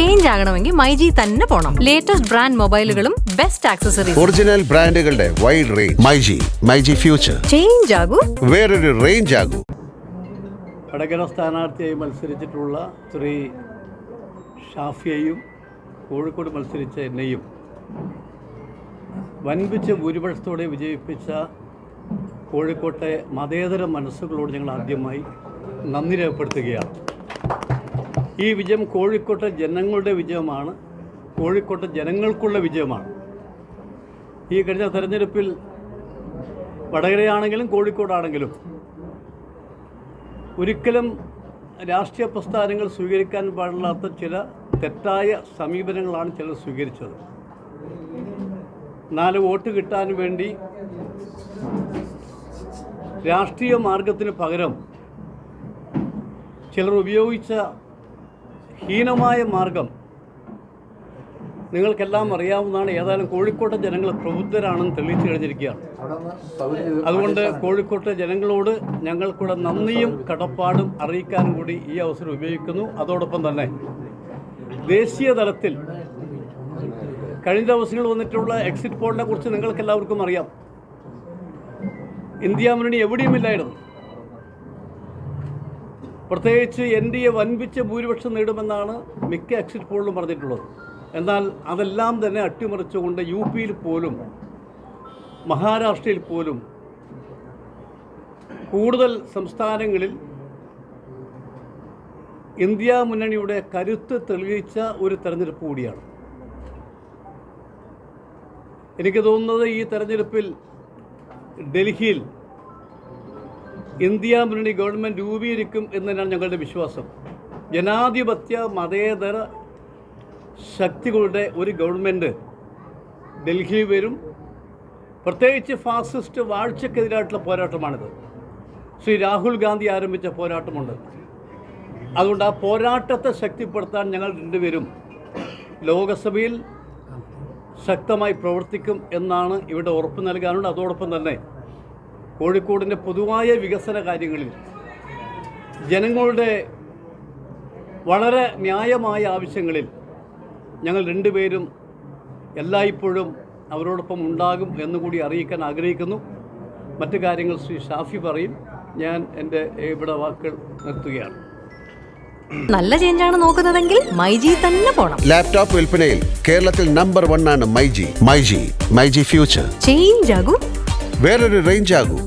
Change ആകണമെങ്കിൽ മൈജി തന്നെ പോണം. ലേറ്റസ്റ്റ് ബ്രാൻഡ് മൊബൈലുകളും ബെസ്റ്റ് ആക്സസറീസ് ഒറിജിനൽ ബ്രാൻഡുകളുടെ wide range myG myG future change ആകൂ. വേറൊരു റേഞ്ച് ആകൂ. വടകര സ്ഥാനാർത്ഥിയായി മത്സരിച്ചിട്ടുള്ള ശ്രീ ഷാഫിയയും കോഴിക്കോട് മത്സരിച്ച എന്നെയും വൻപിച്ച ഭൂരിപക്ഷത്തോടെ വിജയിപ്പിച്ച കോഴിക്കോട്ടെ മതേതര മനസ്സുകളോട് ഞങ്ങൾ ആദ്യമായി നന്ദി രേഖപ്പെടുത്തുകയാണ്. ഈ വിജയം കോഴിക്കോട്ടെ ജനങ്ങളുടെ വിജയമാണ്. കോഴിക്കോട്ടെ ജനങ്ങൾക്കുള്ള വിജയമാണ്. ഈ കഴിഞ്ഞ തെരഞ്ഞെടുപ്പിൽ വടകരയാണെങ്കിലും കോഴിക്കോടാണെങ്കിലും ഒരിക്കലും രാഷ്ട്രീയ പ്രസ്ഥാനങ്ങൾ സ്വീകരിക്കാൻ പാടില്ലാത്ത ചില തെറ്റായ സമീപനങ്ങളാണ് ചിലർ സ്വീകരിച്ചത്. നാല് വോട്ട് കിട്ടാൻ വേണ്ടി രാഷ്ട്രീയ മാർഗത്തിന് പകരം ചിലർ ഉപയോഗിച്ച ഹീനമായ മാർഗം. നിങ്ങൾക്കെല്ലാം അറിയാവുന്നതാണ് ഏതായാലും കോഴിക്കോട്ടെ ജനങ്ങൾ പ്രബുദ്ധരാണെന്ന് തെളിയിച്ചു കഴിഞ്ഞിരിക്കുകയാണ്. അതുകൊണ്ട് കോഴിക്കോട്ടെ ജനങ്ങളോട് ഞങ്ങൾക്കൂടെ നന്ദിയും കടപ്പാടും അറിയിക്കാനും കൂടി ഈ അവസരം ഉപയോഗിക്കുന്നു. അതോടൊപ്പം തന്നെ ദേശീയ തലത്തിൽ കഴിഞ്ഞ ദിവസങ്ങൾ വന്നിട്ടുള്ള എക്സിറ്റ് പോളിനെ കുറിച്ച് നിങ്ങൾക്കെല്ലാവർക്കും അറിയാം. ഇന്ത്യ മുന്നണി എവിടെയുമില്ലായിരുന്നു പ്രത്യേകിച്ച് എൻ ഡി എ വൻപിച്ച ഭൂരിപക്ഷം നേടുമെന്നാണ് മിക്ക എക്സിറ്റ് പോളിലും പറഞ്ഞിട്ടുള്ളത്. എന്നാൽ അതെല്ലാം തന്നെ അട്ടിമറിച്ചുകൊണ്ട് യു പിയിൽ പോലും മഹാരാഷ്ട്രയിൽ പോലും കൂടുതൽ സംസ്ഥാനങ്ങളിൽ ഇന്ത്യ മുന്നണിയുടെ കരുത്ത് തെളിയിച്ച ഒരു തെരഞ്ഞെടുപ്പ് കൂടിയാണ്. എനിക്ക് തോന്നുന്നത് ഈ തെരഞ്ഞെടുപ്പിൽ ഡൽഹിയിൽ ഇന്ത്യ മുന്നണി ഗവൺമെന്റ് രൂപീകരിക്കും എന്നതിനാണ് ഞങ്ങളുടെ വിശ്വാസം. ജനാധിപത്യ മതേതര ശക്തികളുടെ ഒരു ഗവൺമെന്റ് ഡൽഹി വരും. പ്രത്യേകിച്ച് ഫാസിസ്റ്റ് വാഴ്ചക്കെതിരായിട്ടുള്ള പോരാട്ടമാണിത്. ശ്രീ രാഹുൽ ഗാന്ധി ആരംഭിച്ച പോരാട്ടമുണ്ട്. അതുകൊണ്ട് ആ പോരാട്ടത്തെ ശക്തിപ്പെടുത്താൻ ഞങ്ങൾ രണ്ടുപേരും ലോകസഭയിൽ ശക്തമായി പ്രവർത്തിക്കും എന്നാണ് ഇവിടെ ഉറപ്പ് നൽകാനുണ്ട്. അതോടൊപ്പം തന്നെ കോഴിക്കോടിന്റെ പൊതുവായ വികസന കാര്യങ്ങളിൽ ജനങ്ങളുടെ വളരെ ന്യായമായ ആവശ്യങ്ങളിൽ ഞങ്ങൾ രണ്ടുപേരും എല്ലായ്പ്പോഴും അവരോടൊപ്പം ഉണ്ടാകും എന്നുകൂടി അറിയിക്കാൻ ആഗ്രഹിക്കുന്നു. മറ്റു കാര്യങ്ങൾ ശ്രീ ഷാഫി പറയും. ഞാൻ എന്റെ ഇവിടെ വാക്കുകൾ നിർത്തുകയാണ്. നല്ല ചേഞ്ചാണ് ആണ് നോക്കുന്നതെങ്കിൽ മൈജി തന്നെ പോണം. ലാപ്ടോപ്പ് വിൽപ്പനയിൽ കേരളത്തിൽ നമ്പർ വൺ ആണ് മൈജി മൈജി മൈജി ഫ്യൂച്ചർ. ചേഞ്ച് ആകൂ വേറൊരു റേഞ്ച് ആകൂ.